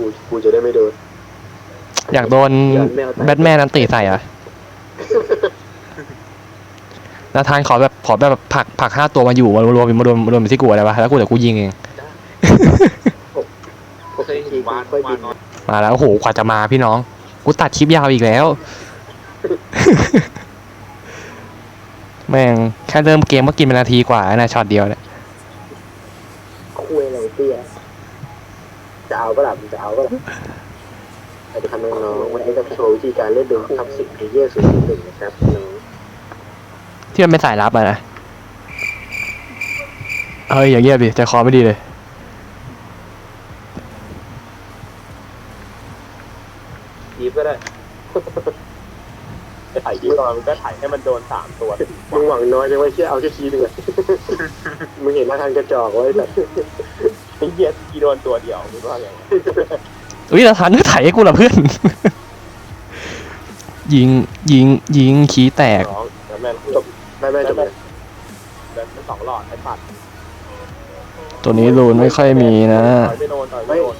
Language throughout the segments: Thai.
กูกูจะได้ไม่โดน อยากโดนแบทแมนนันตีใส่อะนาธานขอแบบขอแบบผลักผลักห้าตัวมาอยู่มารวมมารวมมารวมที่กูอะไรวะแล้วกูเดี๋ยวกูยิงเองเคยขี่วานค่อยบินมาแล้วโอ้โหกว่าจะมาพี่น้อง กูตัดคลิปยาวอีกแล้ว แม่งแค่เริ่มเกมก็กินเป็นนาทีกว่าแล้วนะช็อตเดียวเนี่ยคุยอะไรเตี้ย จะเอาก็หลับจะเอาก็หลับสวัสดีครับน้องๆวันนี้จะโชว์วิธีการเล่นเดนท็อปสิบเพลเยอร์ศูนย์หนึ่งนะครับน้องที่มันเป็นสายลับอะนะเฮ้ยอย่างเงียบดิใจคอไม่ดีเลย ยีบก็ได้จะถ่ายยีบตอนมันก็ถ่ายให้มันโดนสามตัวมึงหวังน้อยจังว่าเชี่ยเอาแค่ทีหนึงอะมึงเห็นหน้าทางกระจอกไว้แบบ ไอ้เหี้ยกีโดนตัวเดียวมึงว่าไงอุ้ยนาธานไม่ถ่ายให้กูเหรอเพื่อน ยิงยิงยิงขี้แตก น้องแล้วแม่งจบไม่ไม่จบเลยเดินไปสองหลอดไอ้ปัดตัวนี้รูนไม่ค่อยมีนะ ต่อยไม่โดนต่อยไม่โดน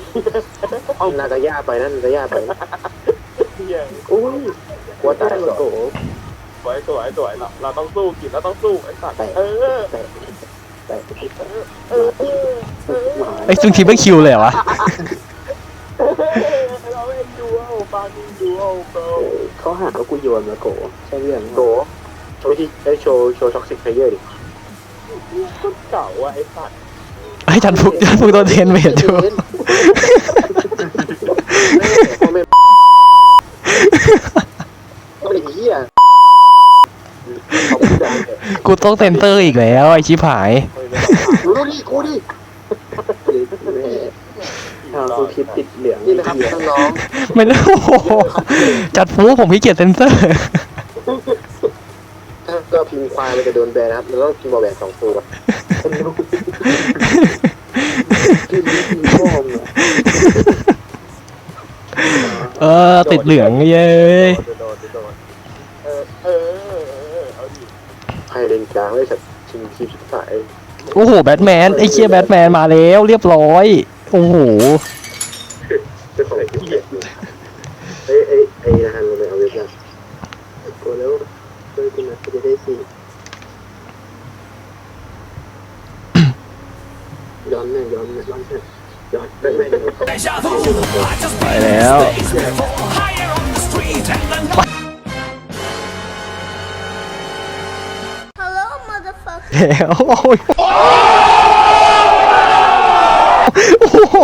ห้องนาตาย่าไปนั่นนาตาย่าไปนะเหี้ยอุ้ยกลัวตายสองสวยสวยสวยเราเราต้องสู้กินเราต้องสู้ไอ้สัตว์เออ แต่แไอ้ยซึ่งทีมไม่คิวเลยเหรอวะ เราเล่นดูเอาฟาดูดูเอโปรเขาหาว่ากูโยนมาโกใช่เรื่องโกโชว์ที่ได้โชว์โชว์ช็อกซิกเพลเยอร์ดิเก่าว่ะไอ้สัตว์ไอ้ยจันพุกจันพุกโดนเทรนเวทอยู่ พ่อแม่ไอ้เหี้ยเขาพูดดังเลย กูต้องเซนเตอร์อีกแล้วไอ้ชิบหายเฮ้ยไม่ต้องดูดิกูดิทางกูคลิปติดเหลืองนี่นะครับน้องไม่รู้โอ้โหจัดฟูผมขี้เกียจเซนเซอร์ ถ้าก็พิมพ์ควายมันจะโดนแบนนะครับเราต้องพิมพ์บอแบนสองตัวพิมพ์พิมพ์พ่อมเออติดเหลืองเย้ ใครเล่นกลางไม่สัตว์ชิงทีมสุดท้ายโอ้โหแบทแมนไอ้เชียแบทแมนมาแล้วเรียบร้อย โอ้โหเจ้าของคลิปเนี่ยเอ้ยเอ้ยเอ้ยนะฮะเราไปเอาเว็บยังกดแล้วช่วยกูนะกูจะได้สี่ย้อนเนี่ยย้อนเนี่ยย้อนเนี่ยย้อนไม่ไม่เดี๋ยวไปแล้ว แล้วโอ้ยโอ้โห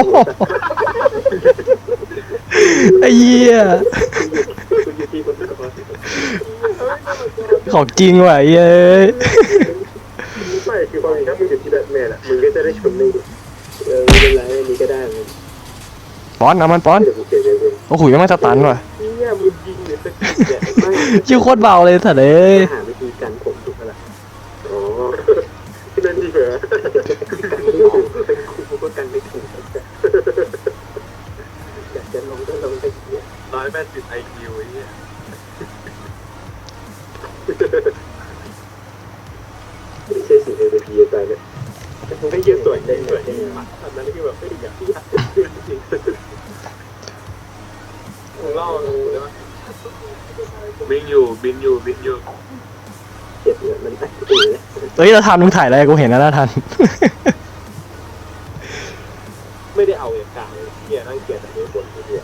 ไอ้เหี้ยคุณอยู่ที่คนก่อนของจริงว่ะเย้ยไม่คือความจริงถ้ามึงอยู่ที่แบทแมนอะมึงก็จะได้ชมนี่เออไม่เป็นไรอันนี้ก็ได้มันป้อนเอามันป้อนเดี๋ยวกูเก็บไว้เองโอ้โหยังไม่สตันว่ะ เนี่ยมึงยิงเนี่ยสกิลเนี่ยไม่ ชื่อโคตรเบาเลยสัตว์เอ้ยหาวิธีการผมถูกปะล่ะ อ๋อนั่นดีเหรอกันไม่ถูกเป็นครูก็กันไม่ถูกอยากจะลงก็ลงไปเกียร้อยแปดสิบไอคิวไอ้เหี้ยไม่ใช่สิ่งเอเพีไปเนี่ยไอ้เหี้ยสวยจริงสวยจริงตอนนั้นคือแบบไม่ได้อยากที่จริงมึงเล่าดูได้ไหมบินอยู่บินอยู่บินอยู่ เจ็บเนี่ยมันอัดตีเลยเฮ้ยเราทันมึงถ่ายอะไรกูเห็นแล้วนะทัน ไม่ได้เอาเอกกลางเลยเหี้ยนั่งเกลียดแต่เนื้อบนเหี้ย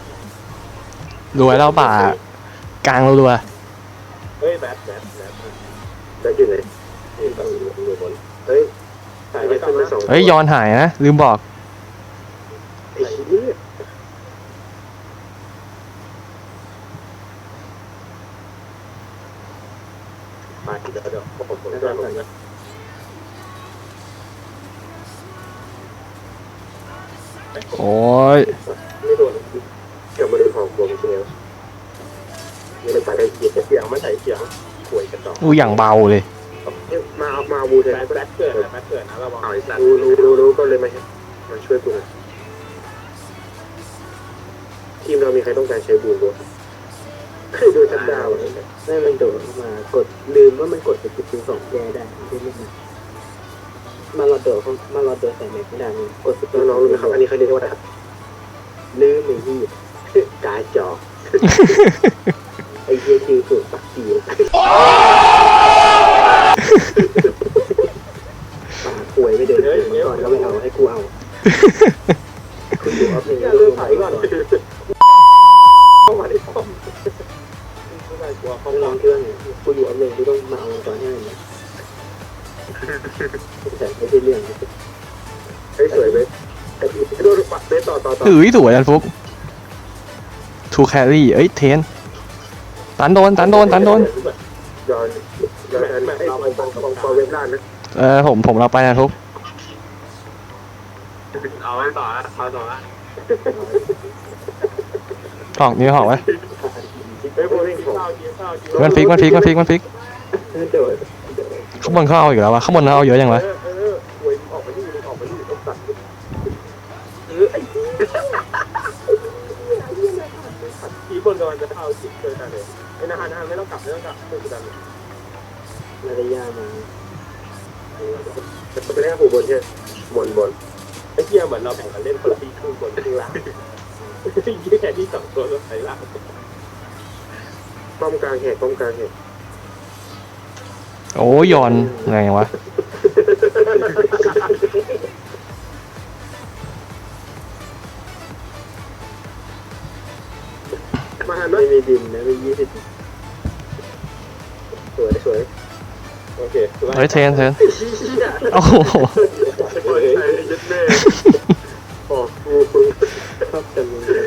รวยแล้วป่ากลางรัวเฮ้ยแบทแบทแบทแล้วอยู่ไหนนี่ต้องอยู่บนเฮ้ยถ่ายไปขึ้นมาสองๆเฮ้ยยอนหายนะลืมบอกไอ้ชิ้น มาทีเดียวเดี๋ยวผมผมจะลงนะโอ้ยไม่โดนกลับมาดูของผมทีเดียวไม่ได้ตัดไอ้เกียร์เสียงไม่ใส่เสียงป่วยกระจอกกูอย่างเบาเลยมาเอามาบูเถแบอะทแบทเกิดนะแบทเกิดนะระวังเอาไอ้สัตว์รู้รู้รู้รู้ก็เลยมามาช่วยกูหน่อยทีมเรามีใครต้องการใช้บูนบ้าง เคยดูชัดดาวน์ไม่มันโดดเข้ามากดลืมว่ามันกดสกิลสองแกได้ไม่รู้นะมาเราโดดเข้ามาเราโดดใส่แม็กไม่ได้มันกดสกิลน้องรู้ไหมครับ อันนี้เขาเรียกว่าอะไรครับลืมเหมือนอ้ที่กาจอกไอ้เหี้ยชื่อสุดปักจีปากป่วยไม่เดินเมื่อก่อนก็ไม่เอาให้กูเอาคุณอยู่ออฟเองเนี่ยก็เลิรู้กไหมถ่ายก่ก่ออน กูอยู่ออฟเองกูต้องมาเอาตอนนี้แต่ไม่ใช่เรื่องไอ้สวยเว้ยโดนปัดเบสต่อต่อต่อเฮ้ยสวยอันฟุกทูแครี่เอ้ยเทน ตันโดน ตันโดน ตันโดน ย้อนย้อนแม่ไอ้ปองปองปองปองเว็บล่างนะเออผมผมเราไปอันฟุกเอาไว้ต่อนะเอาต่อนะหอกนี่หอกไว้ไมันฟิกมันฟิกมันฟิกมันฟิกเดี๋ยวข้างบนเขาเอาอีกแล้ววะข้างบนเขาเอาเยอะยังวะเออเออเว้ยออกไปที่ออกไปที่ต้องตัดเออไอ้ทีคนกำลังจะเข้าสิเจอกันเลยไอ้นาฮานาไม่ต้องกลับไม่ต้องกลับเพื่อนกูดันนาฬิกามาจะไปเล่นหูบนใช่บนบนไอ้เหี้ยเหมือนเราแข่งกันเล่นคนละทีครึ่งบนครึ่งล่างยี่แค่ที่สองตัวก็ใส่ล่าง ป้อมกลางแหกป้อมกลางแหกโอ้ยอนไงวะ มาหันไม่มามีดินนะมียี่สิบสวยสวยโอเคเฮ้ยเทนเทนเหี้ยโอ้โหโอ้ยไอ้ยัดแม่ออกกูกูชอบจังเลย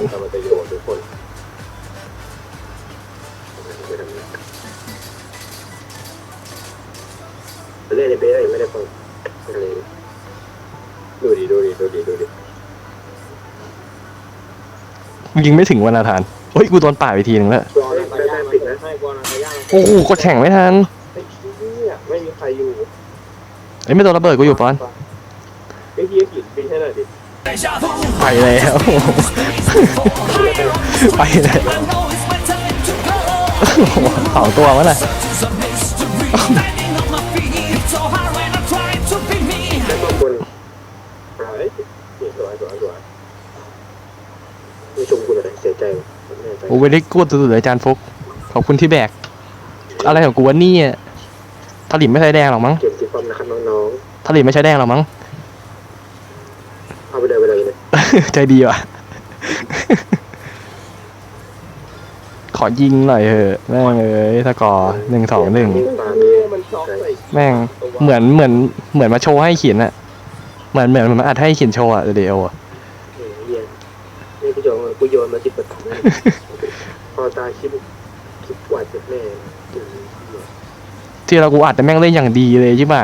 จริงแล้วหันกลับมาจะโยนทุกคนเล่นในเบสไม่ได้ฟังอะไรดูดิดูดิดูดิดูดิยิงไม่ถึงวันอาทานโอ้ยกูโดนป่าดไปทีนึงแล้วกรอนตายางปิดนะให้กรอนตายางโอ้โหกดแข่งไม่ทันไอ้เหี้ยไม่มีใครอยู่เอ้ยไม่โดนระเบิดกูอยู่ปอนไอ้เหี้ยกินบินให้หน่อยดิไปแล้ว ไปแล้วโอ้โหสองตัววะน่ะเล่นบอลบนเฮ้ยนี่สวยสวยสวยไม่ชมกูเลยเสียใจแน่ใจโอ้เวลิกูดสุดๆเลยอาจานฟุก ขอบคุณที่แบก อะไรของกูวะเนี่ยถลิมไม่ใช่แดงหรอกมั้งเก็บสีฟอมนะครับน้องถลิมไม่ใช่แดงหรอกมั้งๆเอาไปเลยไปเลยเลยใจดีว่ะ ขอยิงหน่อยเถอะแม่งเอ้ยสกอร์หนึ่งสองหนึ่งปาเหี้ยมันช็อกใส่แม่งเหมือนเหมือนเหมือนมาโชว์ให้เขียนอะเหมือนเหมือนเหมือนมาอัดให้เขียนโชว์อะเดี๋ยวอะเฮียนี่กูโยนกูโยนมาสิบประตูพอตาคิดคิดหวาดแม่ที่เรากูอัดแต่แม่งเล่นอย่างดีเลยใช่ไหม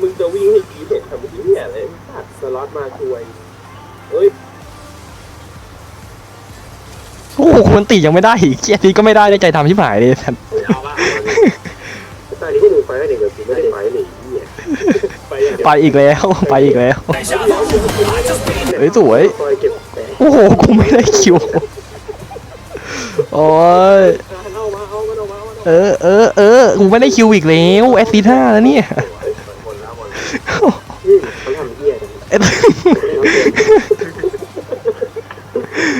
มึงจะวิ่งให้กีเห็นทำเหี้ยอะไรตัดสล็อตมาช่วยเฮ้ยโอ้โหคนตียังไม่ได้อีกเกียร์ทีก็ไม่ได้ได้ใจทำที่หมายเลยสัตว์เอาป่ะตาที่พวกมึงไฟให้เด็กแบบกูไม่ได้ไฟเลยเฮียไปอย่างเดียวไปอีกแล้ว ไปอีกแล้ว เฮ้ยสวย คอยเก็บแต่โอ้โห กูไม่ได้คิว โอ้ย เอามาเอามันออกมาเอามันออกเออเออเออกูไม่ได้คิวอีกแล้ว แอสซิท่าแล้วเนี่ย อ้ย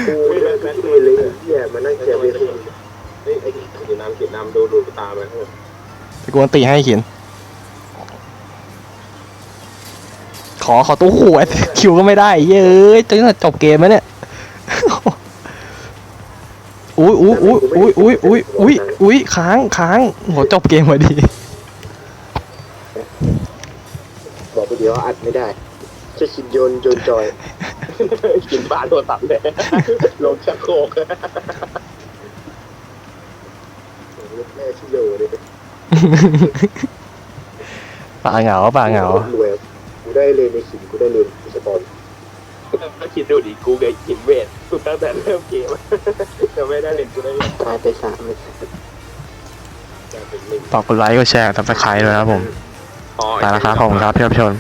กูไม่ได้เลยเฮียมานั่งเชียร์เบสเฮ้ยไอ้กินน้ำกินน้ำดูดูตามันตะโกนตีให้เขียน ขอขอตัวโอ้หแอคิวก็ไม่ได้ เย้ยจนจบเกมแล้วเนี่ยอุ้ยอุ้ยอุ้ยอุ้ยอุ้ยอุ้ยอุ้ยอุ้ยค้างค้างโหจบเกมพอดี บอกไปเดี๋ยวอัดไม่ได้ จะคิดโยนโยนจอยกินบาโดนตับเลยลงชักโครกแม่ชิโยเลยป่าเหงาป่าเหงารวยกูได้เลยในขินกูได้เลยสปอนก็คิดดูดิกูกับกินเวทกูตั้งแต่เริ่มเกมจะไม่ได้เล่นกูได้ตายไปสามเลยจะเป็นหนึ่งฝากกดไลค์กดแชร์ตับสไครต์ด้วยนะครับผมอ๋อไปแล้วครับผมครับพี่รับชม